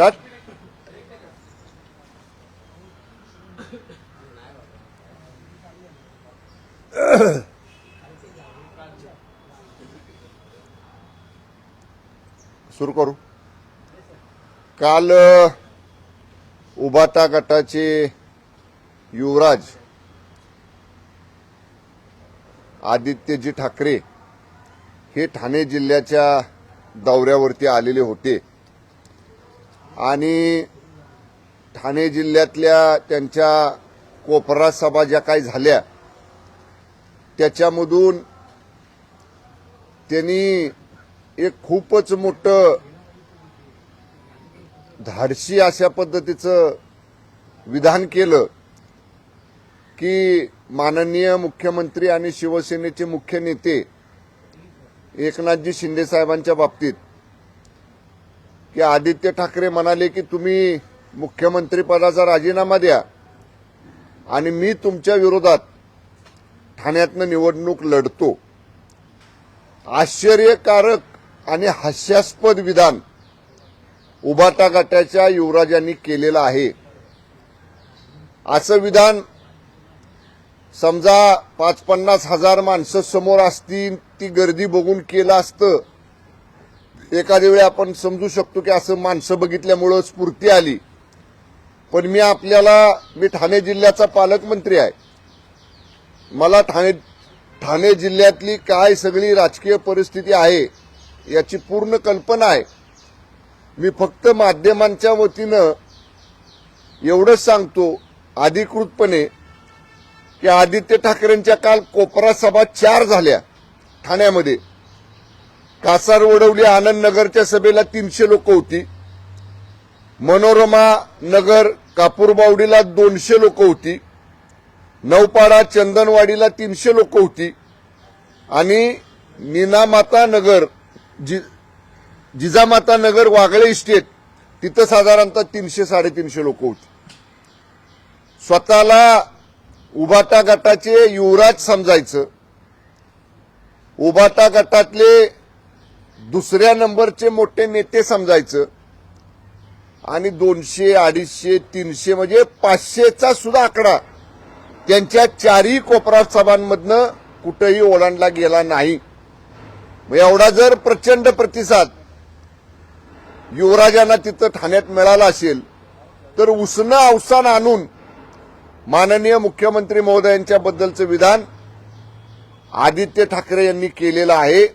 Start सुरू करू. काल अ, उबाटा गटाचे युवराज आदित्यजी ठाकरे हे ठाणे जिल्ह्याच्या दौऱ्यावरती आलेले होते. आणि ठाणे जिल्ह्यातल्या त्यांच्या कोपरा सभा ज्या काही झाल्या त्याच्यामधून त्यांनी एक खूपच मोठं धाडशी अशा पद्धतीचं विधान केलं की माननीय मुख्यमंत्री आणि शिवसेनेचे मुख्य नेते एकनाथजी शिंदे साहेबांच्या बाबतीत की आदित्य ठाकरे म्हणाले की तुम्ही मुख्यमंत्रीपदाचा राजीनामा द्या. आणि मी तुमच्या विरोधात ठाण्यातनं निवडणूक लढतो. आश्चर्यकारक आणि हास्यास्पद विधान उभाटा गटाच्या युवराजांनी केलेलं आहे. असं विधान समजा पाच पन्नास हजार माणसं समोर असतील ती गर्दी बघून केलं असतं एखाद्या वेळी आपण समजू शकतो की असं माणसं बघितल्यामुळं स्फूर्ती आली. पण मी आपल्याला मी ठाणे जिल्ह्याचा पालकमंत्री आहे. मला ठाणे ठाणे जिल्ह्यातली काय सगळी राजकीय परिस्थिती आहे याची पूर्ण कल्पना आहे. मी फक्त माध्यमांच्या वतीनं एवढंच सांगतो अधिकृतपणे की आदित्य ठाकरेंच्या काल कोपरा सभा चार झाल्या ठाण्यामध्ये. कासार ओढवली आनंदनगरच्या सभेला तीनशे लोक होती. मनोरमा नगर कापूरबावडीला दोनशे लोक होती. नौपाडा चंदनवाडीला तीनशे लोक होती. आणि नीनामाता नगर जि जिजामाता नगर वागळे इस्टेट तिथं साधारणतः तीनशे साडेतीनशे लोक होती. स्वतःला उभाटा गटाचे युवराज समजायचं. उभाटा गटातले दुसऱ्या नंबरचे मोठे नेते समजायचं. आणि दोनशे अडीचशे तीनशे म्हणजे पाचशेचा सुद्धा आकडा. त्यांच्या चारही कोपरा सभांमधनं कुठंही ओलांडला गेला नाही. मग एवढा जर प्रचंड प्रतिसाद युवराजांना तिथं ठाण्यात मिळाला असेल तर उसनं अवसान आणून माननीय मुख्यमंत्री महोदयांच्या बद्दलचं विधान आदित्य ठाकरे यांनी केलेलं आहे.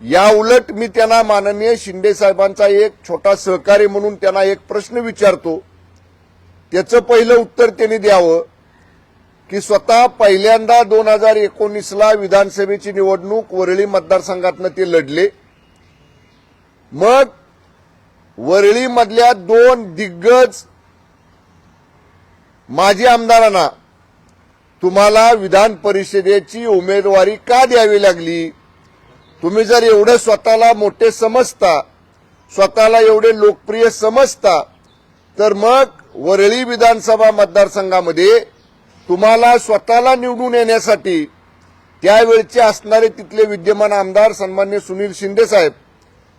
या उलट मी त्यांना माननीय शिंदे साहेबांचा एक छोटा सहकारी म्हणून त्यांना एक प्रश्न विचारतो. त्याचं पहिलं उत्तर त्यांनी द्यावं की स्वतः पहिल्यांदा दोन हजार एकोणीसला विधानसभेची निवडणूक वरळी मतदारसंघातनं ते लढले. मग वरळीमधल्या दोन दिग्गज माजी आमदारांना तुम्हाला विधान परिषदेची उमेदवारी का द्यावी लागली? तुम्ही जर एवढं स्वतःला मोठे समजता स्वतःला एवढे लोकप्रिय समजता तर मग वरळी विधानसभा मतदारसंघामध्ये तुम्हाला स्वतःला निवडून येण्यासाठी त्यावेळचे असणारे तिथले विद्यमान आमदार सन्मान्य सुनील शिंदे साहेब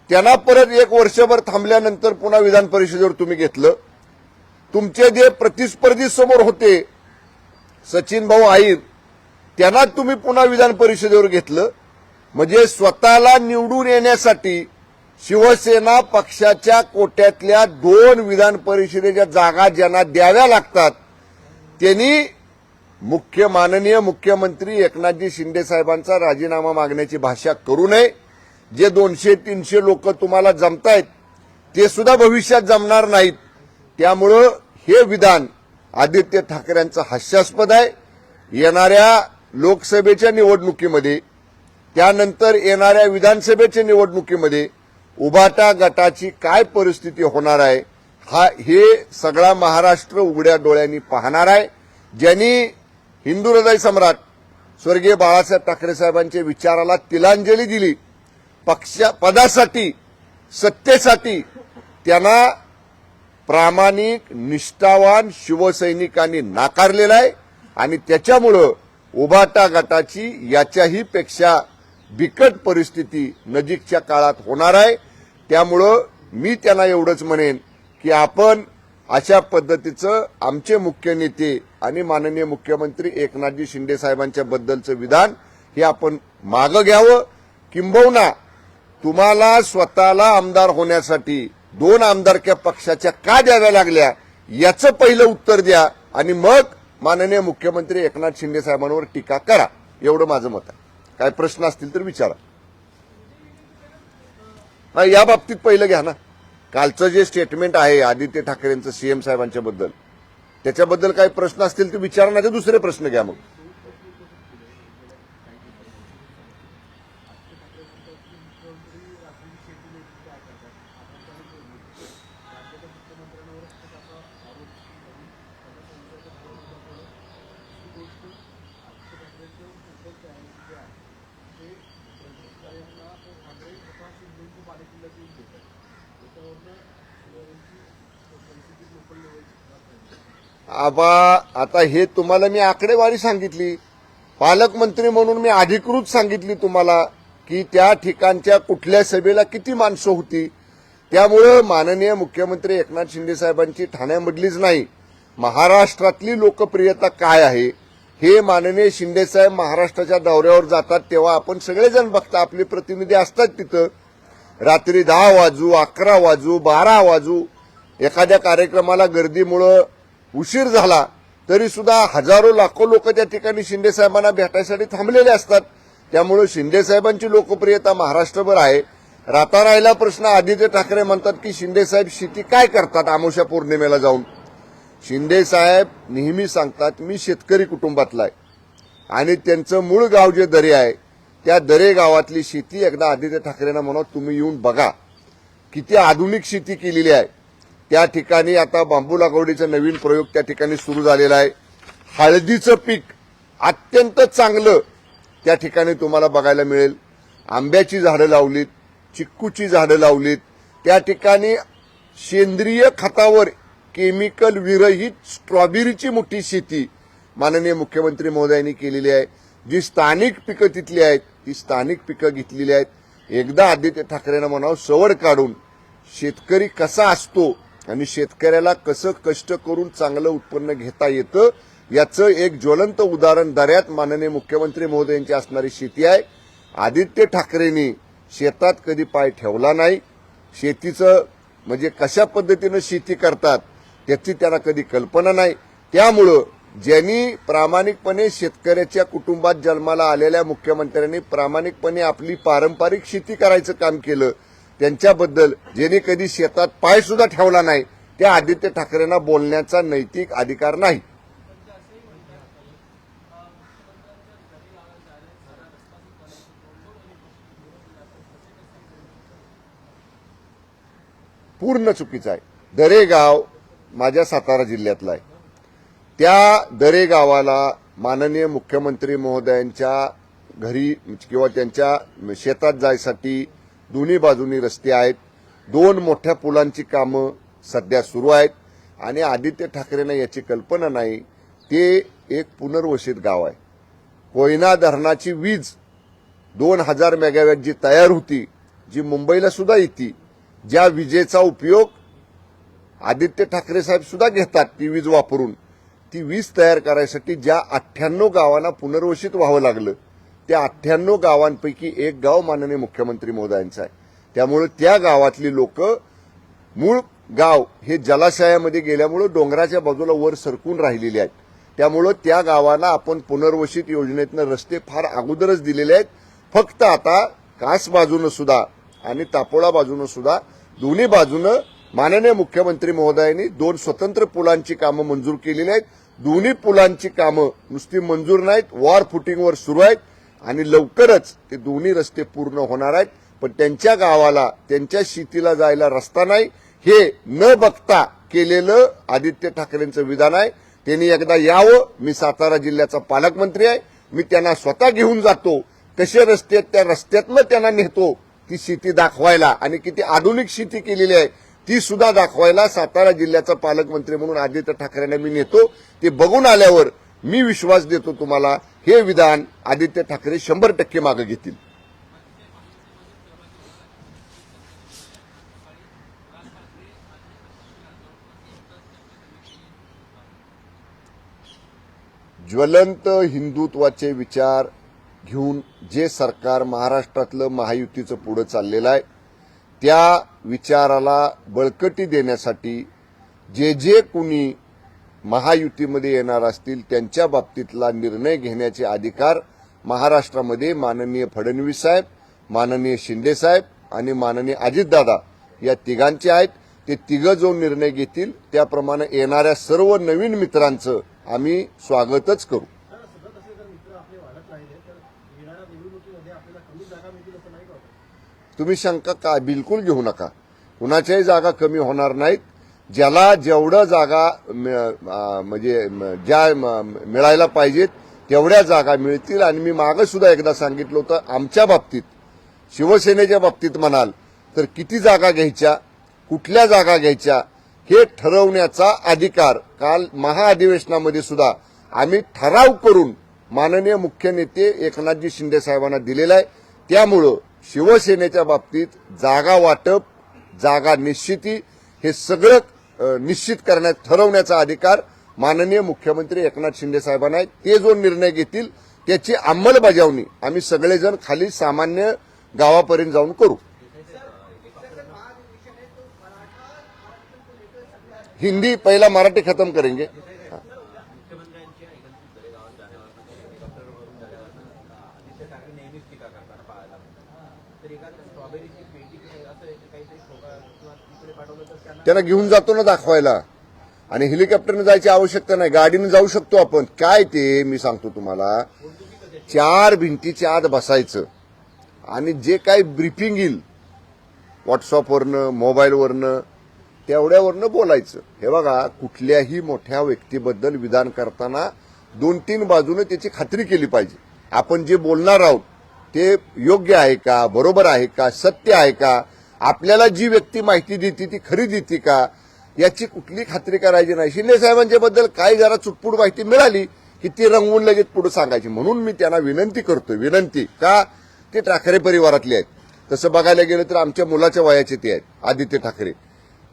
त्यांना परत एक वर्षभर थांबल्यानंतर पुन्हा विधान परिषदेवर तुम्ही घेतलं. तुमचे जे प्रतिस्पर्धी समोर होते सचिन भाऊ आईर त्यांना तुम्ही पुन्हा विधान परिषदेवर घेतलं. म्हणजे स्वतःला निवडून येण्यासाठी शिवसेना पक्षाच्या कोट्यातल्या दोन विधान परिषदेच्या जागा ज्यांना द्याव्या लागतात त्यांनी मुख्य माननीय मुख्यमंत्री एकनाथजी शिंदे साहेबांचा राजीनामा मागण्याची भाषा करू नये. जे दोनशे तीनशे लोक तुम्हाला जमतायत ते सुद्धा भविष्यात जमणार नाहीत. त्यामुळं हे विधान आदित्य ठाकरेंचं हास्यास्पद आहे. येणाऱ्या लोकसभेच्या निवडणुकीमध्ये त्यानंतर येणाऱ्या विधानसभेच्या निवडणुकीमध्ये उभाटा गटाची काय परिस्थिती होणार आहे हा हे सगळा महाराष्ट्र उघड्या डोळ्यांनी पाहणार आहे. ज्यांनी हिंदू हृदय सम्राट स्वर्गीय बाळासाहेब ठाकरे साहेबांच्या विचाराला तिलांजली दिली पक्षा पदासाठी सत्तेसाठी त्यांना प्रामाणिक निष्ठावान शिवसैनिकांनी नाकारलेला आहे. आणि त्याच्यामुळं उभाटा गटाची याच्याही पेक्षा बिकट परिस्थिती नजीकच्या काळात होणार आहे. त्यामुळं मी त्यांना एवढंच म्हणेन की आपण अशा पद्धतीचं आमचे मुख्य नेते आणि माननीय मुख्यमंत्री एकनाथजी शिंदे साहेबांच्या बद्दलचं विधान हे आपण मागं घ्यावं. किंबहुना तुम्हाला स्वतःला आमदार होण्यासाठी दोन आमदारक्या पक्षाच्या का द्याव्या लागल्या याचं पहिलं उत्तर द्या आणि मग माननीय मुख्यमंत्री एकनाथ शिंदे साहेबांवर टीका करा. एवढं माझं मत आहे. काय प्रश्न असतील तर विचारा. नाही या बाबतीत पहिलं घ्या ना. कालचं जे स्टेटमेंट आहे आदित्य ठाकरेंचं सीएम साहेबांच्या बद्दल त्याच्याबद्दल काही प्रश्न असतील तर विचारा नाही तर दुसरे प्रश्न घ्या मग. आबा आता हे तुम्हाला मी आकडेवारी सांगितली. पालकमंत्री म्हणून मी अधिकृत सांगितली तुम्हाला की त्या ठिकाणच्या कुठल्या सभेला किती माणसं होती. त्यामुळं माननीय मुख्यमंत्री एकनाथ शिंदे साहेबांची ठाण्यामधलीच नाही. महाराष्ट्रातली लोकप्रियता काय आहे? हे माननीय शिंदेसाहेब महाराष्ट्राच्या दौऱ्यावर जातात तेव्हा आपण सगळेजण बघता आपले प्रतिनिधी असतात तिथं. रात्री दहा वाजू अकरा वाजू बारा वाजू एखाद्या कार्यक्रमाला गर्दीमुळं उशीर झाला तरी सुद्धा हजारो लाखो लोक त्या ठिकाणी शिंदेसाहेबांना भेटायसाठी थांबलेले असतात. त्यामुळे शिंदे साहेबांची लोकप्रियता महाराष्ट्रभर आहे. राहता राहिला प्रश्न आदित्य ठाकरे म्हणतात की शिंदेसाहेब शेती काय करतात आमोशा पौर्णिमेला जाऊन? शिंदेसाहेब नेहमी सांगतात मी शेतकरी कुटुंबातला आहे. आणि त्यांचं मूळ गाव जे दरे आहे त्या दरे गावातली शेती एकदा आदित्य ठाकरेंना म्हणा तुम्ही येऊन बघा. किती आधुनिक शेती केलेली आहे. त्या ठिकाणी आता बांबू लागवडीचा नवीन प्रयोग त्या ठिकाणी सुरू झालेला आहे. हळदीचं पीक अत्यंत चांगलं त्या ठिकाणी तुम्हाला बघायला मिळेल. आंब्याची झाडं लावलीत चिक्कूची झाडं लावलीत. त्या ठिकाणी सेंद्रिय खतावर केमिकल विरहित स्ट्रॉबेरीची मोठी शेती माननीय मुख्यमंत्री महोदयांनी केलेली आहे. जी स्थानिक पिकं तिथली आहेत ती स्थानिक पिकं घेतलेली आहेत. एकदा आदित्य ठाकरेंना म्हणावं सवड काढून शेतकरी कसा असतो आणि शेतकऱ्याला कसं कष्ट करून चांगलं उत्पन्न घेता येतं याचं एक ज्वलंत उदाहरण दऱ्यात माननीय मुख्यमंत्री महोदयांची असणारी शेती आहे. आदित्य ठाकरेंनी शेतात कधी पाय ठेवला नाही. शेतीचं म्हणजे कशा पद्धतीनं शेती करतात त्याची त्यांना कधी कल्पना नाही. त्यामुळं ज्यांनी प्रामाणिकपणे शेतकऱ्याच्या कुटुंबात जन्माला आलेल्या मुख्यमंत्र्यांनी प्रामाणिकपणे आपली पारंपरिक शेती करायचं काम केलं त्यांच्याबद्दल ज्यांनी कधी शेतात पाय सुद्धा ठेवला नाही त्या आदित्य ठाकरेंना बोलण्याचा नैतिक अधिकार नाही. पूर्ण चुकीचं आहे. दरेगाव माझ्या सातारा जिल्ह्यातला आहे. त्या दरे गावाला माननीय मुख्यमंत्री महोदयांच्या घरी किंवा त्यांच्या शेतात जायसाठी दोन्ही बाजूनी रस्ते आहेत. दोन मोठ्या पुलांची कामं सध्या सुरू आहेत. आणि आदित्य ठाकरेंना याची कल्पना नाही. ते एक पुनर्वसित गाव आहे. कोयना धरणाची वीज दोन हजार मेगावॅट जी तयार होती जी मुंबईला सुद्धा येते ज्या विजेचा उपयोग आदित्य ठाकरे साहेब सुद्धा घेतात ती वीज वापरून ती वीज तयार करायसाठी ज्या अठ्ठ्याण्णव गावांना पुनर्वसित व्हावं लागलं त्या अठ्ठ्याण्णव गावांपैकी एक गाव माननीय मुख्यमंत्री महोदयांचं आहे. त्यामुळे त्या गावातली लोक मूळ गाव हे जलाशयामध्ये गेल्यामुळं डोंगराच्या बाजूला वर सरकून राहिलेले आहेत. त्यामुळं त्या गावाला आपण पुनर्वसित योजनेतनं रस्ते फार अगोदरच दिलेले आहेत. फक्त आता कास बाजूनं सुद्धा आणि तापोळा बाजूनं सुद्धा दोन्ही बाजूनं माननीय मुख्यमंत्री महोदयांनी दोन स्वतंत्र पुलांची कामं मंजूर केलेली आहेत. दोन्ही पुलांची कामं नुसती मंजूर नाहीत. वॉर फुटिंगवर सुरू आहेत. आणि लवकरच ते दोन्ही रस्ते पूर्ण होणार आहेत. पण त्यांच्या गावाला त्यांच्या शेतीला जायला रस्ता नाही. हे न बघता केलेलं आदित्य ठाकरेंचं विधान आहे. त्यांनी एकदा यावं. मी सातारा जिल्ह्याचा पालकमंत्री आहे. मी त्यांना स्वतः घेऊन जातो. कसे रस्ते आहेत त्या रस्त्यातनं त्यांना नेतो. ती शेती दाखवायला आणि किती आधुनिक शेती केलेली आहे ती सुद्धा दाखवायला सातारा जिल्ह्याचा पालकमंत्री म्हणून आदित्य ठाकरेंना मी नेतो. ते बघून आल्यावर मी विश्वास देतो तुम्हाला. हे विधान आदित्य ठाकरे शंभर टक्के मागे घेतील. ज्वलंत हिंदुत्वाचे विचार घेऊन जे सरकार महाराष्ट्रातलं महायुतीचं पुढं चाललेलं आहे त्या विचाराला बळकटी देण्यासाठी जे जे कुणी महायुतीमध्ये येणार असतील त्यांच्या बाबतीतला निर्णय घेण्याचे अधिकार महाराष्ट्रामध्ये माननीय फडणवीस साहेब माननीय शिंदे साहेब आणि माननीय अजितदादा या तिघांचे आहेत. ते तिघं जो निर्णय घेतील त्याप्रमाणे येणाऱ्या सर्व नवीन मित्रांचं आम्ही स्वागतच करू. तुम्ही शंका का? बिलकुल घेऊ नका. कुणाच्याही जागा कमी होणार नाहीत. ज्याला जेवढं जागा म्हणजे ज्या म- मिळायला पाहिजेत तेवढ्या जागा मिळतील. आणि मी मागं सुद्धा एकदा सांगितलं होतं आमच्या बाबतीत शिवसेनेच्या बाबतीत म्हणाल तर किती जागा घ्यायच्या कुठल्या जागा घ्यायच्या हे ठरवण्याचा अधिकार काल महाअधिवेशनामध्ये सुद्धा आम्ही ठराव करून माननीय मुख्य नेते एकनाथजी शिंदे साहेबांना दिलेला आहे. त्यामुळं शिवसेनेच्या बाबतीत जागा वाटप जागा निश्चिती हे सगळं निश्चित करण्यात ठरवण्याचा अधिकार माननीय मुख्यमंत्री एकनाथ शिंदे साहेबांना आहे. ते जो निर्णय घेतील त्याची अंमलबजावणी आम्ही सगळेजण खाली सामान्य गावापर्यंत जाऊन करू. हिंदी पहिला मराठी खतम करेंगे मुख्यमंत्र्यांच्या एकंदरीत तळेगावात जाण्यावरनं हेलिकॉप्टरवरून जाण्यावरनं आदित्य ठाकरे नेहमीच टीका करताना पाहायला मिळतात तर एखादं स्ट्रॉबेरीची पेटी किंवा असं काहीतरी ठोका किंवा तिकडे पाठवलं तर त्यांना घेऊन जातो ना दाखवायला. आणि हेलिकॉप्टरने जायची आवश्यकता नाही. गाडीने जाऊ शकतो आपण. काय ते? मी सांगतो तुम्हाला. चार भिंतीच्या आत बसायचं. आणि जे काही ब्रीफिंग येईल व्हॉट्सअपवरनं मोबाईलवरनं तेवढ्यावरनं बोलायचं. हे बघा कुठल्याही मोठ्या व्यक्तीबद्दल विधान करताना दोन तीन बाजूने त्याची खात्री केली पाहिजे. आपण जे बोलणार आहोत ते योग्य आहे का? बरोबर आहे का? सत्य आहे का? आपल्याला जी व्यक्ती माहिती देते ती खरी देते का? याची कुठली खात्री करायची नाही. शिंदे साहेबांच्या बद्दल काही जरा चुटपुट माहिती मिळाली की ती रंगवून लगेच पुढे सांगायची. म्हणून मी त्यांना विनंती करतोय विनंती. का? ते ठाकरे परिवारातले आहेत. तसं बघायला गेलं तर आमच्या मुलाच्या वयाचे ते आहेत आदित्य ठाकरे.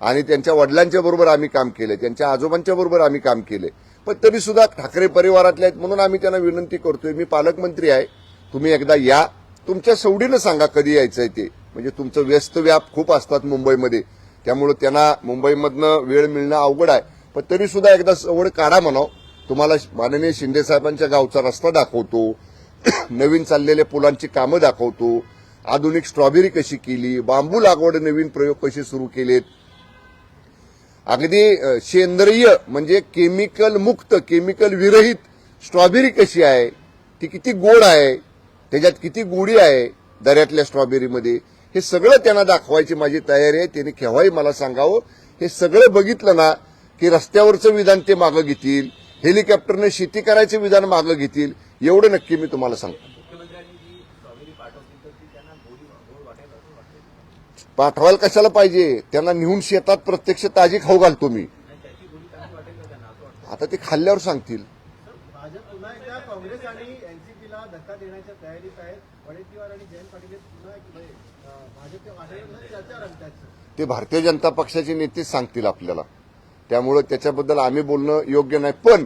आणि त्यांच्या वडिलांच्या बरोबर आम्ही काम केले त्यांच्या आजोबांच्या बरोबर आम्ही काम केले पण तरी सुद्धा ठाकरे परिवारातले आहेत म्हणून आम्ही त्यांना विनंती करतोय. मी पालकमंत्री आहे. तुम्ही एकदा या. तुमच्या सवडीनं सांगा कधी यायचंय ते. म्हणजे तुमचं व्यस्त व्याप खूप असतात मुंबईमध्ये. त्यामुळं त्यांना मुंबईमधनं वेळ मिळणं अवघड आहे. पण तरी सुद्धा एकदा सवड काढा म्हणाव. तुम्हाला माननीय शिंदे साहेबांच्या गावचा रस्ता दाखवतो. नवीन चाललेल्या पुलांची कामं दाखवतो. आधुनिक स्ट्रॉबेरी कशी केली? बांबू लागवड नवीन प्रयोग कसे सुरू केलेत? अगदी सेंद्रिय म्हणजे केमिकल मुक्त केमिकल विरहित स्ट्रॉबेरी कशी आहे? ती किती गोड आहे? त्याच्यात किती गोडी आहे? दऱ्यातल्या स्ट्रॉबेरीमध्ये. हे सगळं त्यांना दाखवायची माझी तयारी आहे. त्यांनी केव्हाही मला सांगावं. हे सगळं बघितलं ना की रस्त्यावरचं विधान ते मागं घेतील. हेलिकॉप्टरने शेती करायचं विधान मागं घेतील. एवढं नक्की मी तुम्हाला सांगतो. पाठवायला कशाला पाहिजे? त्यांना नेऊन शेतात प्रत्यक्ष ताजी खाऊ घालतो मी. आता ते खाल्ल्यावर सांगतील भाजप पुन्हा एकदा काँग्रेस आणि एनसीपीला धक्का देण्याच्या तयारीत आहेत वडेट्टीवार आणि जयंत पाटील हे पुन्हा एक म्हणजे, अं, भाजपच्या वाटेवर चर्चा रंगतात ते भारतीय जनता पक्षाचे नेतेच सांगतील आपल्याला. त्यामुळं त्याच्याबद्दल आम्ही बोलणं योग्य नाही. पण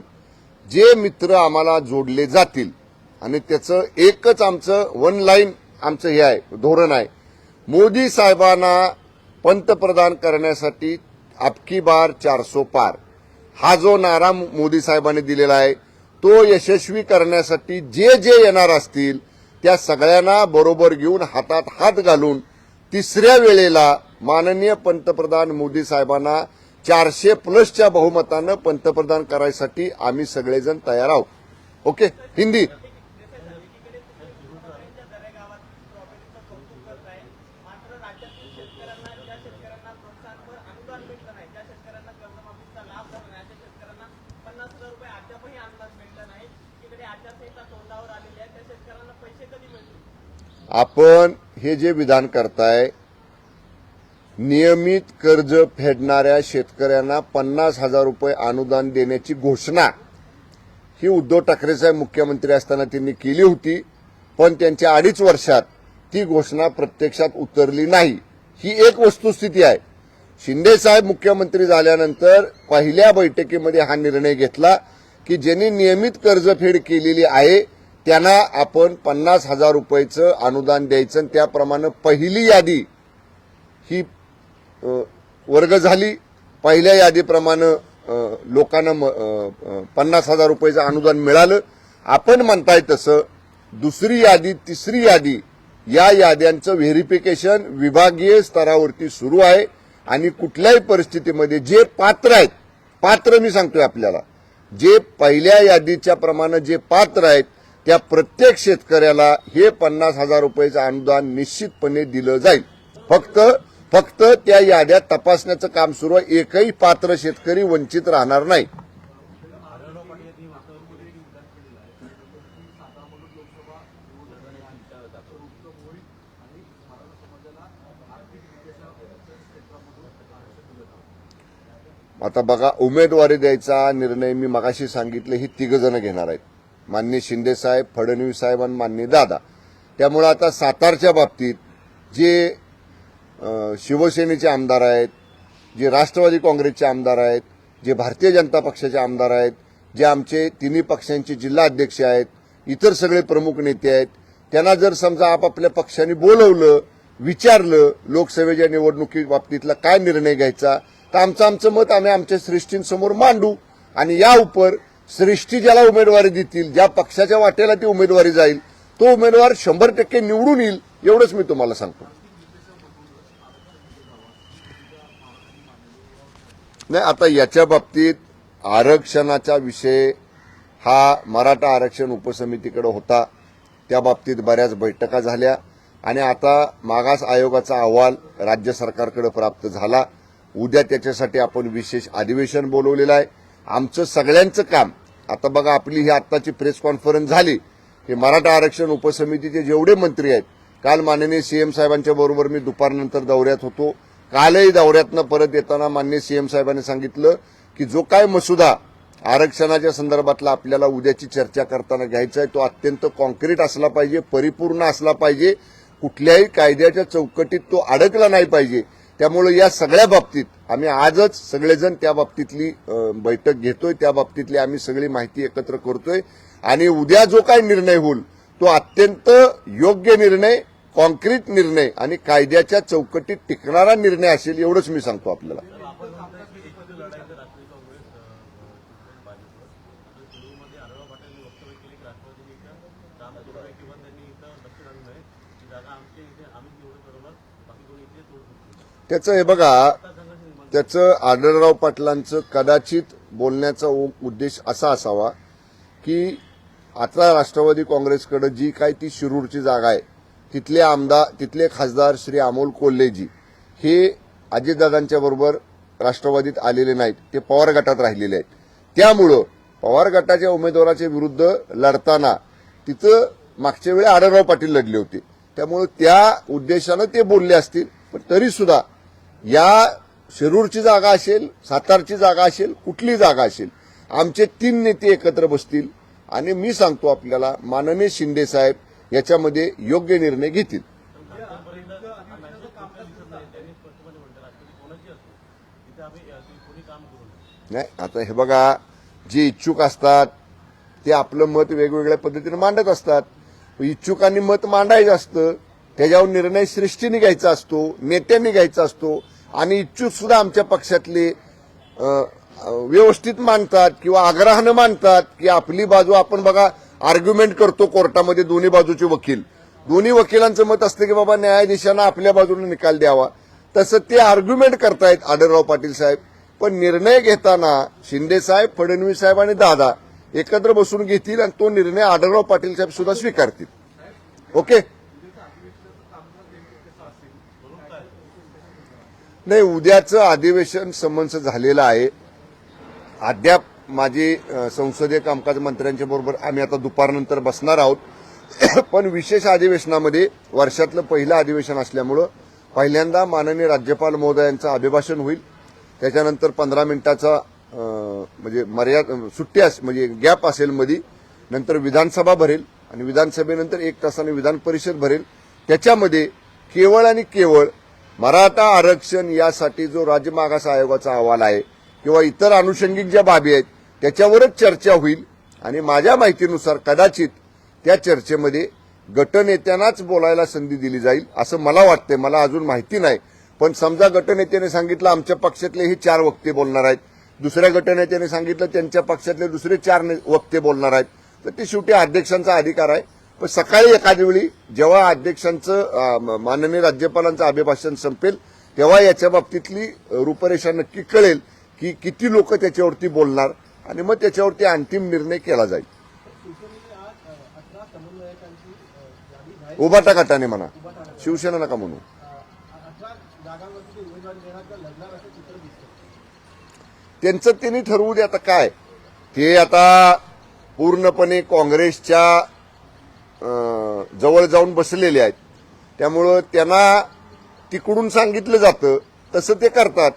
जे मित्र आम्हाला जोडले जातील आणि त्याचं एकच आमचं वन लाईन आमचं हे आहे धोरण आहे. मोदी साहेबांना पंतप्रधान करण्यासाठी आपकी बार चारसो पार. हा जो नारा मोदी साहेबांनी दिलेला आहे तो यशस्वी करण्यासाठी जे जे येणार असतील त्या सगळ्यांना बरोबर घेऊन हातात हात घालून तिसऱ्या वेळेला माननीय पंतप्रधान मोदी साहेबांना चारशे प्लसच्या बहुमतानं पंतप्रधान करायसाठी आम्ही सगळेजण तयार आहोत. ओके? हिंदी. आपण हे जे विधान करताय नियमित कर्ज फेडणाऱ्या शेतकऱ्यांना पन्नास हजार रुपये अनुदान देण्याची घोषणा ही उद्धव ठाकरे साहेब मुख्यमंत्री असताना त्यांनी केली होती पण त्यांच्या अडीच वर्षात ती घोषणा प्रत्यक्षात उतरली नाही. ही एक वस्तुस्थिती आहे. शिंदे साहेब मुख्यमंत्री झाल्यानंतर पहिल्या बैठकीमध्ये हा निर्णय घेतला की ज्यांनी नियमित कर्जफेड केलेली आहे त्यांना आपण पन्नास हजार रुपयाचं अनुदान द्यायचं आणि त्याप्रमाणे पहिली यादी ही वर्ग झाली. पहिल्या यादीप्रमाणे लोकांना म- पन्नास हजार रुपयाचं अनुदान मिळालं. आपण म्हणताय तसं दुसरी यादी तिसरी यादी या याद्यांचं व्हेरिफिकेशन विभागीय स्तरावरती सुरू आहे आणि कुठल्याही परिस्थितीमध्ये जे पात्र आहेत पात्र मी सांगतोय आपल्याला जे पहिल्या यादीच्या प्रमाणे जे पात्र आहेत त्या प्रत्येक शेतकऱ्याला हे पन्नास हजार रुपयाचं अनुदान निश्चितपणे दिलं जाईल. फक्त फक्त त्या याद्या तपासण्याचं काम सुरू आहे. एकही पात्र शेतकरी वंचित राहणार नाही. आता बघा उमेदवारी द्यायचा निर्णय मी मगाशी सांगितले ही तिघ जण घेणार आहेत. मान्य शिंदेसाहेब फडणवीस साहेब आणि मान्य दादा. त्यामुळं आता सातारच्या बाबतीत जे शिवसेनेचे आमदार आहेत जे राष्ट्रवादी काँग्रेसचे आमदार आहेत जे भारतीय जनता पक्षाचे आमदार आहेत जे आमचे तिन्ही पक्षांचे जिल्हा अध्यक्ष आहेत इतर सगळे प्रमुख नेते आहेत त्यांना जर समजा आपापल्या पक्षाने बोलवलं विचारलं लोकसभेच्या निवडणुकी बाबतीतला काय निर्णय घ्यायचा तर आमचं आमचं मत आम्ही आमच्या सृष्टींसमोर मांडू आणि या उपर सृष्टी ज्याला उमेदवारी देतील ज्या पक्षाच्या वाटेला ती उमेदवारी जाईल तो उमेदवार शंभर टक्के निवडून येईल एवढंच मी तुम्हाला सांगतो. नाही आता याच्या बाबतीत आरक्षणाचा विषय हा मराठा आरक्षण उपसमितीकडे होता. त्या बाबतीत बऱ्याच बैठका झाल्या आणि आता मागास आयोगाचा अहवाल राज्य सरकारकडे प्राप्त झाला. उद्या त्याच्यासाठी आपण विशेष अधिवेशन बोलवलेलं आहे. आमचं सगळ्यांचं काम आता बघा आपली ही आत्ताची प्रेस कॉन्फरन्स झाली. हे मराठा आरक्षण उपसमितीचे जेवढे मंत्री आहेत काल माननीय सीएम साहेबांच्या बरोबर मी दुपारनंतर दौऱ्यात होतो. कालही दौऱ्यातनं परत येताना मान्य सीएम साहेबांनी सांगितलं की जो काय मसुदा आरक्षणाच्या संदर्भातला आपल्याला उद्याची चर्चा करताना घ्यायचा आहे तो अत्यंत कॉन्क्रीट असला पाहिजे परिपूर्ण असला पाहिजे. कुठल्याही कायद्याच्या चौकटीत तो अडकला नाही पाहिजे. त्यामुळे या सगळ्या बाबतीत आम्ही आजच सगळेजण त्या बाबतीतली बैठक घेतोय. त्या बाबतीतली आम्ही सगळी माहिती एकत्र करतोय. आणि उद्या जो काय निर्णय होईल तो अत्यंत योग्य निर्णय कॉन्क्रीट निर्णय आणि कायद्याच्या चौकटीत टिकणारा निर्णय असेल एवढंच मी सांगतो आपल्याला. त्याचं हे बघा त्याचं आढळराव पाटलांचं कदाचित बोलण्याचा उद्देश असा असावा की आता राष्ट्रवादी काँग्रेसकडे जी काय ती शिरूरची जागा आहे तिथले आमदार तिथले खासदार श्री अमोल कोल्हेजी हे अजितदादांच्या बरोबर राष्ट्रवादीत आलेले नाहीत ते पवार गटात राहिलेले आहेत. त्यामुळं पवार गटाच्या उमेदवाराच्या विरुद्ध लढताना तिथं मागच्या वेळी आढळराव पाटील लढले होते. त्यामुळे त्या उद्देशानं ते बोलले असतील पण तरी सुद्धा या शिरूरची जागा असेल सातारची जागा असेल कुठली जागा असेल आमचे तीन नेते एकत्र बसतील आणि मी सांगतो आपल्याला माननीय शिंदे साहेब याच्यामध्ये योग्य निर्णय घेतील. नाही आता हे बघा जे इच्छुक असतात ते आपलं मत वेगवेगळ्या पद्धतीने मांडत असतात. इच्छुकांनी मत मांडायचं असतं त्याच्यावर निर्णय सृष्टीने घ्यायचा असतो नेत्यांनी घ्यायचा असतो आणि इच्छुक सुद्धा आमच्या पक्षातले व्यवस्थित मानतात किंवा आग्रहानं मानतात की आपली बाजू आपण बघा आर्ग्युमेंट करतो कोर्टामध्ये दोन्ही बाजूचे वकील. दोन्ही वकिलांचं मत असतं की बाबा न्यायाधीशांना आपल्या बाजूने निकाल द्यावा. तसं ते आर्ग्युमेंट करतायत आढळराव पाटील साहेब. पण निर्णय घेताना शिंदे साहेब फडणवीस साहेब आणि दादा एकत्र बसून घेतील आणि तो निर्णय आढळराव पाटील साहेब सुद्धा स्वीकारतील. ओके? नाही उद्याचं अधिवेशन समन्स झालेलं आहे. अद्याप माझे संसदीय कामकाज मंत्र्यांच्या बरोबर आम्ही आता दुपारनंतर बसणार आहोत. पण विशेष अधिवेशनामध्ये वर्षातलं पहिलं अधिवेशन असल्यामुळं पहिल्यांदा माननीय राज्यपाल महोदयांचं अभिभाषण होईल. त्याच्यानंतर पंधरा मिनिटाचा म्हणजे मर्याद सुट्टी अस म्हणजे गॅप असेल मध्ये नंतर विधानसभा भरेल आणि विधानसभेनंतर एक तासाने विधान परिषद भरेल. त्याच्यामध्ये केवळ आणि केवळ मराठा आरक्षण यासाठी जो राज्य मागास आयोगाचा अहवाल आहे किंवा इतर अनुषंगिक ज्या बाबी आहेत त्याच्यावरच चर्चा होईल. आणि माझ्या माहितीनुसार कदाचित त्या चर्चेमध्ये गटनेत्यांनाच बोलायला संधी दिली जाईल असं मला वाटतंय. मला अजून माहिती नाही. पण समजा गटनेत्याने सांगितलं आमच्या पक्षातले हे चार वक्ते बोलणार आहेत. दुसऱ्या गटनेत्याने सांगितलं त्यांच्या पक्षातले दुसरे चार वक्ते बोलणार आहेत. तर ते शेवटी अध्यक्षांचा अधिकार आहे. पण सकाळी एखाद्या वेळी जेव्हा अध्यक्षांचं माननीय राज्यपालांचं अभिभाषण संपेल तेव्हा याच्या बाबतीतली रूपरेषा नक्की कळेल की किती लोक त्याच्यावरती बोलणार आणि मग त्याच्यावरती अंतिम निर्णय केला जाईल. उभाटा गटाने म्हणा. शिवसेना नका म्हणू. त्यांचं त्यांनी ठरवू दे आता काय. ते आता पूर्णपणे काँग्रेसच्या जवळ जाऊन बसलेले आहेत. त्यामुळं त्यांना तिकडून सांगितलं जातं तसं ते करतात.